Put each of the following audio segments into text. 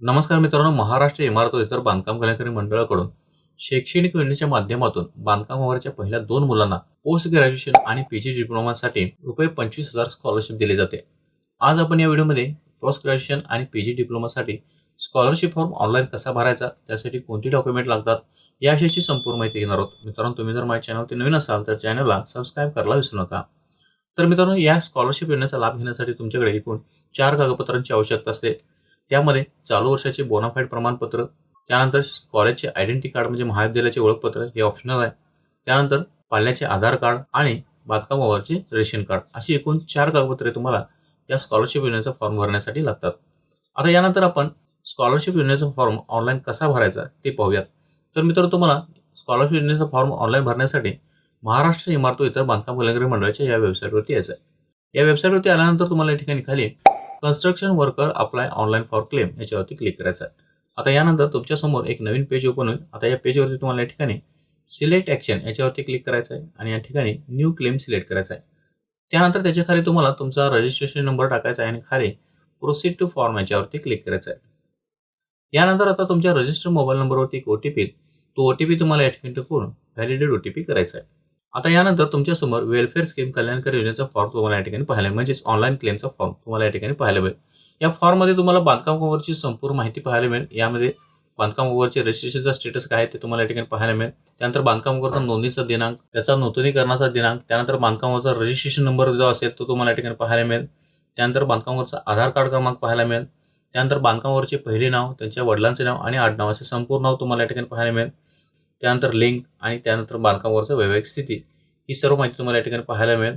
नमस्कार मित्रांनो महाराष्ट्र इमारत इतर बांधकाम कलाकारी मंडळाकडून शैक्षणिक योजनेच्या माध्यमातून बांधकामावरच्या पहिल्या दोन मुलांना पोस्ट ग्रॅज्युएशन आणि पीजी डिप्लोमासाठी रुपये पंचवीस हजार स्कॉलरशिप दिली जाते. आज आपण या व्हिडिओमध्ये पोस्ट ग्रॅज्युएशन आणि पीजी डिप्लोमासाठी स्कॉलरशिप फॉर्म ऑनलाईन कसा भरायचा त्यासाठी कोणती डॉक्युमेंट लागतात याविषयीची संपूर्ण माहिती घेणार आहोत. मित्रांनो तुम्ही जर माझ्या चॅनलवरती नवीन असाल तर चॅनलला सबस्क्राईब करायला विसरू नका. तर मित्रांनो या स्कॉलरशिप योजनेचा लाभ घेण्यासाठी तुमच्याकडे एकूण चार कागदपत्रांची आवश्यकता असते. त्यामध्ये चालू वर्षाचे बोनाफाईड प्रमाणपत्र त्यानंतर कॉलेजचे आयडेंटिटी कार्ड म्हणजे महाविद्यालयाचे ओळखपत्र हे ऑप्शनल आहे. त्यानंतर पाल्याचे आधार कार्ड आणि बांधकामावरचे रेशन कार्ड अशी एकूण चार कागदपत्रे तुम्हाला या स्कॉलरशिप योजनेचा फॉर्म भरण्यासाठी लागतात. आता यानंतर आपण स्कॉलरशिप योजनेचा फॉर्म ऑनलाईन कसा भरायचा ते पाहूयात. तर मित्रांनो तुम्हाला स्कॉलरशिप योजनेचा फॉर्म ऑनलाईन भरण्यासाठी महाराष्ट्र इमारत इतर बांधकाम कल्याणकारी मंडळाच्या या वेबसाईटवरती यायचं आहे या वेबसाईटवरती आल्यानंतर तुम्हाला या ठिकाणी खाली construction worker apply online for claim याच्यावरती क्लिक करायचं आहे. आता यानंतर तुमच्यासमोर एक नवीन पेज ओपन होईल. आता या पेजवरती तुम्हाला या ठिकाणी सिलेक्ट ॲक्शन याच्यावरती क्लिक करायचं आहे आणि या ठिकाणी न्यू क्लेम सिलेक्ट करायचा आहे. त्यानंतर त्याच्याखाली तुम्हाला तुमचा रजिस्ट्रेशन नंबर टाकायचा आहे आणि खाली प्रोसीड टू फॉर्म याच्यावरती क्लिक करायचं आहे. यानंतर आता तुमच्या रजिस्टर मोबाईल नंबरवरती एक ओ टी पी तो ओ टी पी तुम्हाला या ठिकाणी टाकून ओ टी पी करायचा आहे. आता यानंतर तुमच्यासमोर वेलफेअर स्कीम कल्याणकारी योजनेचा फॉर्म तुम्हाला या ठिकाणी पाहायला मिळेल. म्हणजेच ऑनलाईन क्लेमचा फॉर्म तुम्हाला या ठिकाणी पाहायला मिळेल. या फॉर्ममध्ये तुम्हाला बांधकामावरची संपूर्ण माहिती पाहायला मिळेल. यामध्ये बांधकामावरचे रजिस्ट्रेशनचा स्टेटस काय आहे ते तुम्हाला या ठिकाणी पाहायला मिळेल. त्यानंतर बांधकामावरचा नोंदणीचा दिनांक त्याचा नूतनीकरणाचा दिनांक त्यानंतर बांधकामावरचा रजिस्ट्रेशन नंबर जो असेल तो तुम्हाला या ठिकाणी पाहायला मिळेल. त्यानंतर बांधकामावरचा आधार कार्ड क्रमांक पाहायला मिळेल. त्यानंतर बांधकामावरचे पहिले नाव त्यांच्या वडिलांचे नाव आणि आडनाव असे संपूर्ण नाव तुम्हाला या ठिकाणी पाहायला मिळेल. त्यानंतर लिंक आणि त्यानंतर बांधकामावरचं वैवाहिक स्थिती ही सर्व माहिती तुम्हाला या ठिकाणी पाहायला मिळेल.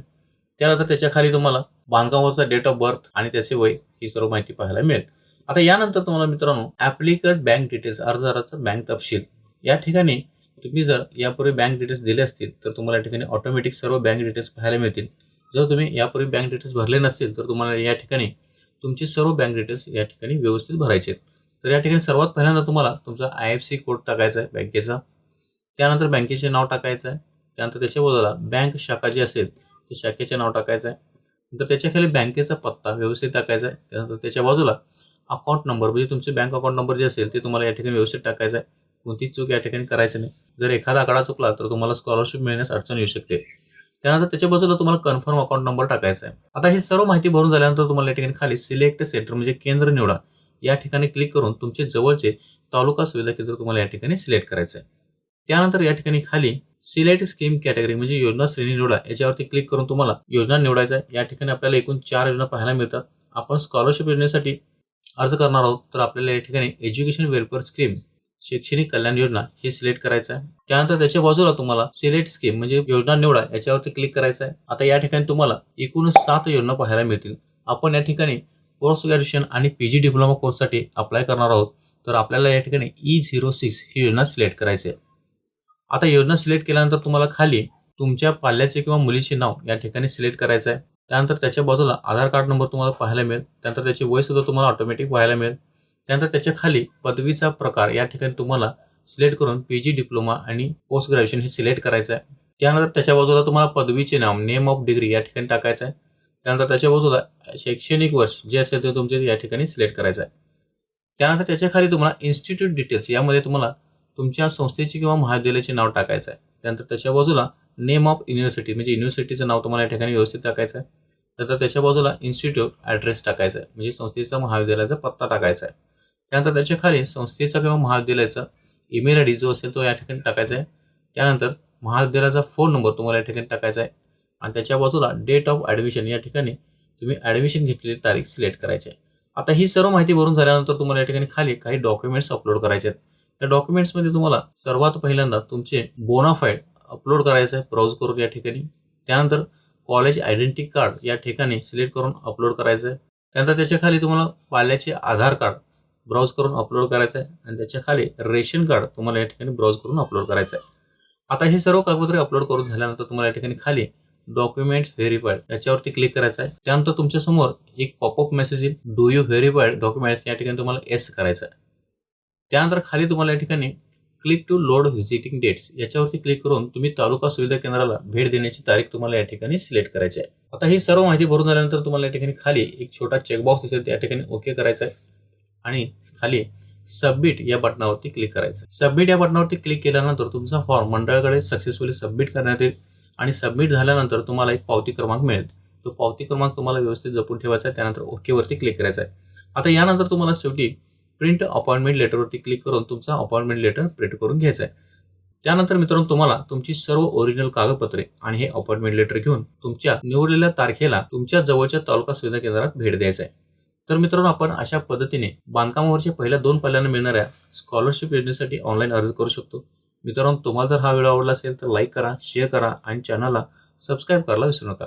त्यानंतर त्याच्याखाली तुम्हाला बांधकामावरचा डेट ऑफ बर्थ आणि त्याचे वय ही सर्व माहिती पाहायला मिळेल. आता यानंतर तुम्हाला मित्रांनो ॲप्लिकेट बँक डिटेल्स अर्जदाराचा बँक तपशील. या ठिकाणी तुम्ही जर यापूर्वी बँक डिटेल्स दिले असतील तर तुम्हाला या ठिकाणी ऑटोमॅटिक सर्व बँक डिटेल्स पाहायला मिळतील. जर तुम्ही यापूर्वी बँक डिटेल्स भरले नसतील तर तुम्हाला या ठिकाणी तुमचे सर्व बँक डिटेल्स या ठिकाणी व्यवस्थित भरायचे आहेत. तर या ठिकाणी सर्वात पहिल्यांदा तुम्हाला तुमचा आय एफ सी कोड टाकायचा आहे बँकेचा. त्यानंतर बँकेचे नाव टाकायचं आहे त्यानंतर त्याच्या बाजूला बँक शाखा जी असेल ते शाखेचे नाव टाकायचं आहे नंतर त्याच्याखाली बँकेचा पत्ता व्यवस्थित टाकायचा आहे त्यानंतर त्याच्या बाजूला अकाउंट नंबर म्हणजे तुमचे बँक अकाउंट नंबर जे असेल ते तुम्हाला या ठिकाणी व्यवस्थित टाकायचं आहे कोणतीच चूक या ठिकाणी करायचं नाही. जर एखादा आकडा चुकला तर तुम्हाला स्कॉलरशिप मिळण्यास अडचण येऊ शकते. त्यानंतर त्याच्या बाजूला तुम्हाला कन्फर्म अकाउंट नंबर टाकायचा आहे आता ही सर्व माहिती भरून झाल्यानंतर तुम्हाला या ठिकाणी खाली सिलेक्ट सेंटर म्हणजे केंद्र निवडा. या ठिकाणी क्लिक करून तुमचे जवळचे तालुका सुविधा केंद्र तुम्हाला या ठिकाणी सिलेक्ट करायचं आहे त्यानंतर या ठिकाणी खाली सिलेक्ट स्कीम कॅटेगरी म्हणजे योजना श्रेणी निवडा याच्यावरती क्लिक करून तुम्हाला योजना निवडायचा आहे. या ठिकाणी आपल्याला एकूण चार योजना पाहायला मिळतात. आपण स्कॉलरशिप योजनेसाठी अर्ज करणार आहोत तर आपल्याला या ठिकाणी एज्युकेशन वेलफेअर स्कीम शैक्षणिक कल्याण योजना हे सिलेक्ट करायचं आहे. त्यानंतर त्याच्या बाजूला तुम्हाला सिलेक्ट स्कीम म्हणजे योजना निवडा याच्यावरती क्लिक करायचं आहे. आता या ठिकाणी तुम्हाला एकूण सात योजना पाहायला मिळतील. आपण या ठिकाणी पोस्ट ग्रॅज्युएशन आणि पी जी डिप्लोमा कोर्ससाठी अप्लाय करणार आहोत. तर आपल्याला या ठिकाणी ई झिरो सिक्स ही योजना सिलेक्ट करायची आहे. आता योजना सिलेक्ट केल्यानंतर तुम्हाला खाली तुमच्या पाल्याचे किंवा मुलीचे नाव या ठिकाणी सिलेक्ट करायचं आहे त्यानंतर त्याच्या बाजूला आधार कार्ड नंबर तुम्हाला पाहायला मिळेल. त्यानंतर त्याचे वय सुद्धा तुम्हाला ऑटोमॅटिक पाहायला मिळेल. त्यानंतर त्याच्याखाली पदवीचा प्रकार या ठिकाणी तुम्हाला सिलेक्ट करून पी जी डिप्लोमा आणि पोस्ट ग्रॅज्युएशन हे सिलेक्ट करायचं आहे त्यानंतर त्याच्या बाजूला तुम्हाला पदवीचे नाव नेम ऑफ डिग्री या ठिकाणी टाकायचं आहे त्यानंतर त्याच्या बाजूला शैक्षणिक वर्ष जे असेल ते तुमचे या ठिकाणी सिलेक्ट करायचं आहे त्यानंतर त्याच्याखाली तुम्हाला इन्स्टिट्यूट डिटेल्स यामध्ये तुम्हाला तुमच्या संस्थेचे किंवा महाविद्यालयाचे नाव टाकायचं आहे. त्यानंतर त्याच्या बाजूला नेम ऑफ युनिव्हर्सिटी म्हणजे युनिव्हर्सिटीचं नाव तुम्हाला या ठिकाणी व्यवस्थित टाकायचं आहे. त्यानंतर त्याच्या बाजूला इन्स्टिट्यूट ॲड्रेस टाकायचा आहे. म्हणजे संस्थेचा महाविद्यालयाचा पत्ता टाकायचा आहे. त्यानंतर त्याच्याखाली संस्थेचा किंवा महाविद्यालयाचा ईमेल आय डी जो असेल तो या ठिकाणी टाकायचा आहे. त्यानंतर महाविद्यालयाचा फोन नंबर तुम्हाला या ठिकाणी टाकायचा आहे. आणि त्याच्या बाजूला डेट ऑफ ॲडमिशन या ठिकाणी तुम्ही ॲडमिशन घेतलेली तारीख सिलेक्ट करायची आहे. आता ही सर्व माहिती भरून झाल्यानंतर तुम्हाला या ठिकाणी खाली काही डॉक्युमेंट्स अपलोड करायचे आहेत. त्या डॉक्युमेंट्समध्ये तुम्हाला सर्वात पहिल्यांदा तुमचे बोनाफाईड अपलोड करायचं आहे ब्राउज करून या ठिकाणी. त्यानंतर कॉलेज आयडेंटिटी कार्ड या ठिकाणी सिलेक्ट करून अपलोड करायचं आहे. त्यानंतर त्याच्याखाली तुम्हाला पाल्याचे आधार कार्ड ब्राउज करून अपलोड करायचं आहे. आणि त्याच्याखाली रेशन कार्ड तुम्हाला या ठिकाणी ब्राउज करून अपलोड करायचं आहे. आता हे सर्व कागदपत्रे अपलोड करून झाल्यानंतर तुम्हाला या ठिकाणी खाली डॉक्युमेंट्स व्हेरीफाईड याच्यावरती क्लिक करायचं आहे. त्यानंतर तुमच्यासमोर एक पॉपअप मेसेज येईल. डू यू व्हेरीफाईड डॉक्युमेंट्स या ठिकाणी तुम्हाला एस करायचं आहे. त्यानंतर खाली तुम्हाला या ठिकाणी click to load visiting dates याच्यावरती क्लिक करून तुम्ही तालुका सुविधा केंद्राला भेट देण्याची तारीख तुम्हाला या ठिकाणी सिलेक्ट करायची आहे. आता ही सर्व माहिती भरून झाल्यानंतर तुम्हाला या ठिकाणी खाली एक छोटा चेकबॉक्स दिसेल त्या ठिकाणी ओके करायचा आहे. आणि खाली सबमिट या बटनावरती क्लिक करायचं सबमिट या बटनावरती क्लिक केल्यानंतर तुमचा फॉर्म मंडळाकडे सक्सेसफुली सबमिट करण्यात येईल. आणि सबमिट झाल्यानंतर तुम्हाला एक पावती क्रमांक मिळेल. तो पावती क्रमांक तुम्हाला व्यवस्थित जपून ठेवायचा आहे. त्यानंतर ओकेवरती क्लिक करायचा आहे. आता यानंतर तुम्हाला शेवटी प्रिंट अपॉइंटमेंट लेटरवरती क्लिक करून तुमचा अपॉइंटमेंट लेटर प्रिंट करून घ्यायचा आहे. त्यानंतर मित्रांनो तुम्हाला तुमची सर्व ओरिजिनल कागदपत्रे आणि हे अपॉइंटमेंट लेटर घेऊन तुमच्या निवडलेल्या तारखेला तुमच्या जवळच्या तालुका सुविधा केंद्रात भेट द्यायचा आहे. तर मित्रांनो आपण अशा पद्धतीने बांधकामावरच्या पहिल्या दोन पल्ल्यानं मिळणाऱ्या स्कॉलरशिप योजनेसाठी ऑनलाईन अर्ज करू शकतो. मित्रांनो तुम्हाला जर हा व्हिडिओ आवडला असेल तर लाईक करा शेअर करा आणि चॅनलला सबस्क्राईब करायला विसरू नका.